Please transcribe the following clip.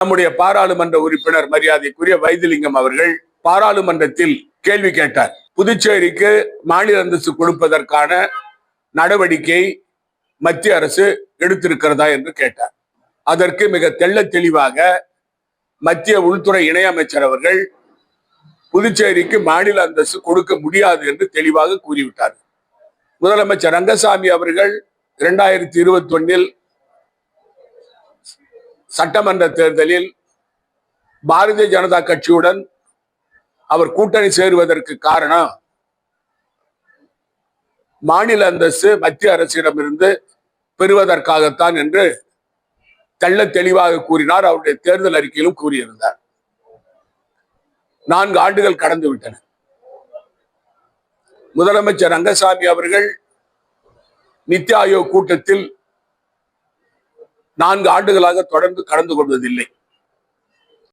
நம்முடைய பாராளுமன்ற உறுப்பினர் மரியாதைக்குரிய வைத்திலிங்கம் அவர்கள் பாராளுமன்றத்தில் கேள்வி கேட்டார். புதுச்சேரிக்கு மாநில அந்தஸ்து கொடுப்பதற்கான நடவடிக்கை மத்திய அரசு எடுத்திருக்கிறதா என்று கேட்டார். அதற்கு மிக தெள்ள தெளிவாக மத்திய உள்துறை இணையமைச்சர் அவர்கள் புதுச்சேரிக்கு மாநில அந்தஸ்து கொடுக்க முடியாது என்று தெளிவாக கூறிவிட்டார். முதலமைச்சர் ரங்கசாமி அவர்கள் இரண்டாயிரத்தி இருபத்தி ஒன்னில் சட்டமன்ற தேர்தலில் பாரதிய ஜனதா கட்சியுடன் அவர் கூட்டணி சேருவதற்கு காரணம் மாநில அந்தஸ்து மத்திய அரசிடமிருந்து பெறுவதற்காகத்தான் என்று தெள்ள தெளிவாக கூறினார். அவருடைய தேர்தல் அறிக்கையிலும் கூறியிருந்தார். நான்கு ஆண்டுகள் கடந்து விட்டன. முதலமைச்சர் ரங்கசாமி அவர்கள் நித்தி ஆயோக் கூட்டத்தில் நான்கு ஆண்டுகளாக தொடர்ந்து கலந்து கொள்வதில்லை.